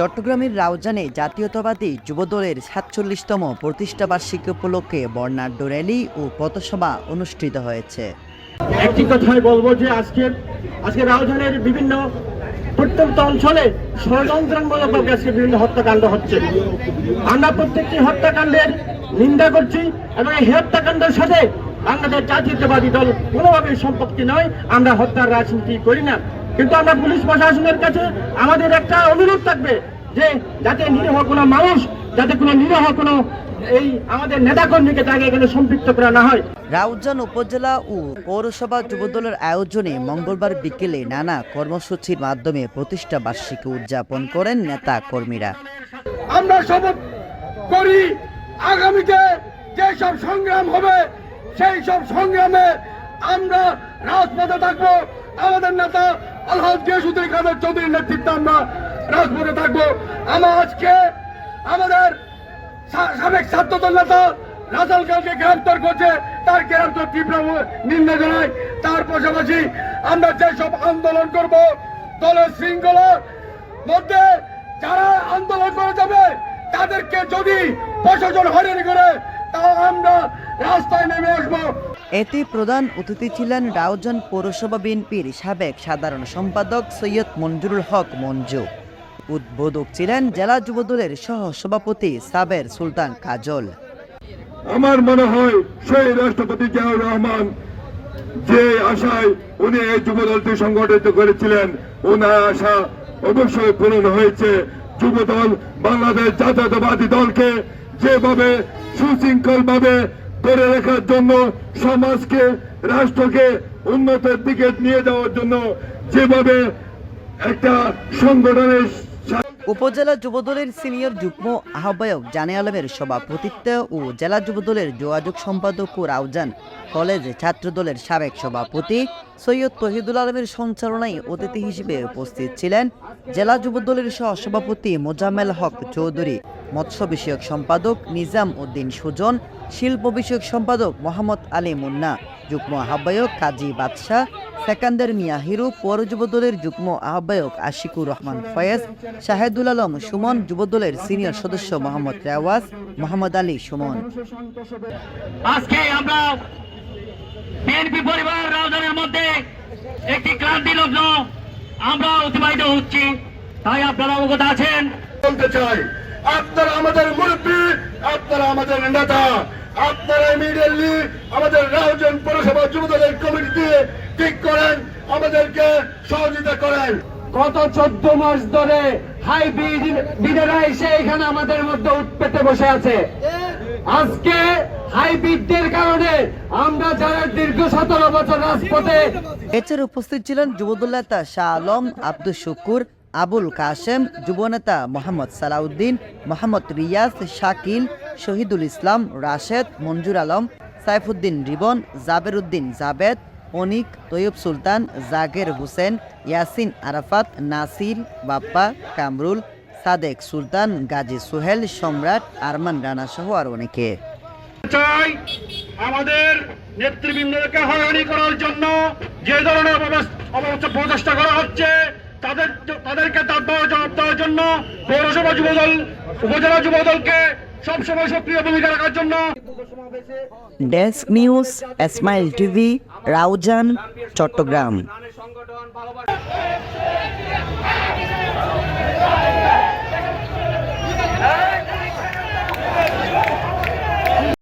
চট্টগ্রামের রাউজানে জাতীয়তাবাদী যুবদলের সাতচল্লিশতম প্রতিষ্ঠা বার্ষিকী উপলক্ষে বর্ণাঢ্য র্যালি ও পথসভা অনুষ্ঠিত হয়েছে। একটি কথাই বলব যে আজকে আজকে রাজধানীর বিভিন্ন প্রত্যন্ত অঞ্চলে ষড়যন্ত্রমূলকভাবে আজকে বিভিন্ন হত্যাকাণ্ড হচ্ছে। আমরা প্রত্যেকটি হত্যাকাণ্ডের নিন্দা করছি এবং এই হত্যাকাণ্ডের সাথে বাংলাদেশ জাতীয়তাবাদী দল কোনোভাবেই সম্পত্তি নয়। আমরা হত্যার রাজনীতি করি না। কিন্তু আমরা পুলিশ প্রশাসনের কাছে আমাদের একটা অনুরোধ থাকবে যে যাতে নিরীহ কোনো মানুষ যাতে কোনো নিরীহ কোনো এই আমাদের নেতাকর্মীকে তাকে এখানে সম্পৃক্ত করা না হয়। রাউজান উপজেলা ও পৌরসভা যুবদলের আয়োজনে মঙ্গলবার বিকেলে নানা কর্মসূচির মাধ্যমে প্রতিষ্ঠা বার্ষিকী উদযাপন করেন নেতা কর্মীরা আমরা শপথ করি আগামীতে যেসব সংগ্রাম হবে সেই সব সংগ্রামে আমরা রাজপথে থাকব। আমাদের নেতা আলহাজ গিয়াসুদ্দিন কাদের চৌধুরীর নেতৃত্বে আমরা রাজপথে থাকব। আমরা আজকে আমাদের সাবেক ছাত্রদল নেতা রাজাল খানকে গ্রেফতার করছে। তার গ্রেফতার তীব্র নিন্দা জানাই। তার পাশাপাশি আমরা যেসব আন্দোলন করব, দলের শৃঙ্খলার মধ্যে যারা আন্দোলন করে যাবে, তাদেরকে যদি প্রশাসন হয়রানি করে তা আমরা রাস্তায় নেমে আসব। এতে প্রধান অতিথি ছিলেন রাউজান পৌরসভা বিএনপির সাবেক সাধারণ সম্পাদক সৈয়দ মঞ্জুরুল হক মঞ্জু। উদ্বোধক ছিলেন জেলা যুবদলের সহ সভাপতি সাবের সুলতান কাজল। আমার মনে হয় সেই রাষ্ট্রপতি জিয়াউর রহমান যে আশায় উনি এই যুবদলটি সংগঠিত করেছিলেন ওনার আশা অবশ্যই পূরণ হয়েছে। যুবদল বাংলাদেশ জাতীয়তাবাদী দলকে যেভাবে সুশৃঙ্খল ভাবে ধরে রাখার জন্য সমাজকে রাষ্ট্রকে উন্নতের দিকে নিয়ে যাওয়ার জন্য যেভাবে একটা সংগঠনের উপজেলা যুবদলের সিনিয়র যুগ্ম আহ্বায়ক জানে আলমের সভাপতিত্ব ও জেলা যুবদলের যোগাযোগ সম্পাদক ও রাউজান কলেজ ছাত্রদলের সাবেক সভাপতি সৈয়দ তহিদুল আলমের সঞ্চালনায় অতিথি হিসেবে উপস্থিত ছিলেন জেলা যুবদলের সহ সভাপতি মোজাম্মেল হক চৌধুরী, মৎস্য বিষয়ক সম্পাদক নিজাম উদ্দিন সুজন, শিল্প বিষয়ক সম্পাদক মোহাম্মদ আলী মুন্না যুগ্ম আহ্বায়ক কাজী বাদশাহ সেকান্দার মিয়া হিরু পৌর যুবদলের যুগ্ম আহ্বায়ক আশিকুর রহমান ফয়েজ শাহেদুল আলম সুমন যুবদলের সিনিয়র সদস্য মোহাম্মদ রেওয়াজ মোহাম্মদ আলী সুমন। আজকে আমরা বিএনপি পরিবার রাজধানীর মধ্যে একটি ক্রান্তি লগ্ন আমরা অতিবাহিত হচ্ছি। তাই আপনারা অবগত আছেন। বলতে চাই আপনারা আমাদের মুরব্বী আপনারা আমাদের নেতা। আপনারা ইমিডিয়েটলি আমাদের রাউজান পৌরসভা যুবদলের কমিটিতে ঠিক করেন আমাদেরকে সহযোগিতা করেন। গত চোদ্দ মাস ধরে হাই বিডেরা এসে এখানে আমাদের মধ্যে উৎপেতে বসে আছে। আজকে হাইব্রিডদের কারণে আমরা যারা দীর্ঘ সতেরো বছর রাজপথে এছাড়া উপস্থিত ছিলেন যুবদল নেতা শাহ আলম আব্দুল শুকুর আবুল কাশেম যুবনেতা মোহাম্মদ সালাউদ্দিন মোহাম্মদ রিয়াজ শাকিল শহীদুল ইসলাম, রাশেদ, মঞ্জুর আলম, সাইফুদ্দিন রিবন জাবের উদ্দিন জাবেদ, অনিক, তৈয়ব সুলতান, জাগের হোসেন, ইয়াসিন আরাফাত, নাসির, বাপ্পা, কামরুল, সাদেক সুলতান, গাজী সোহেল, সম্রাট, আরমান রানা সহ আর অনেকে। চাই আমাদের নেতৃবৃন্দকে হয়রানি করার জন্য যে ধরনের প্রচেষ্টা করা হচ্ছে, তাদের তাদেরকে তার জবাব দেওয়ার জন্য পৌরসভা যুবদল, উপজেলা যুবদলকে সবসময় সক্রিয় ভূমিকা রাখার জন্য। Desk news Esmail TV Raozan Chattogram.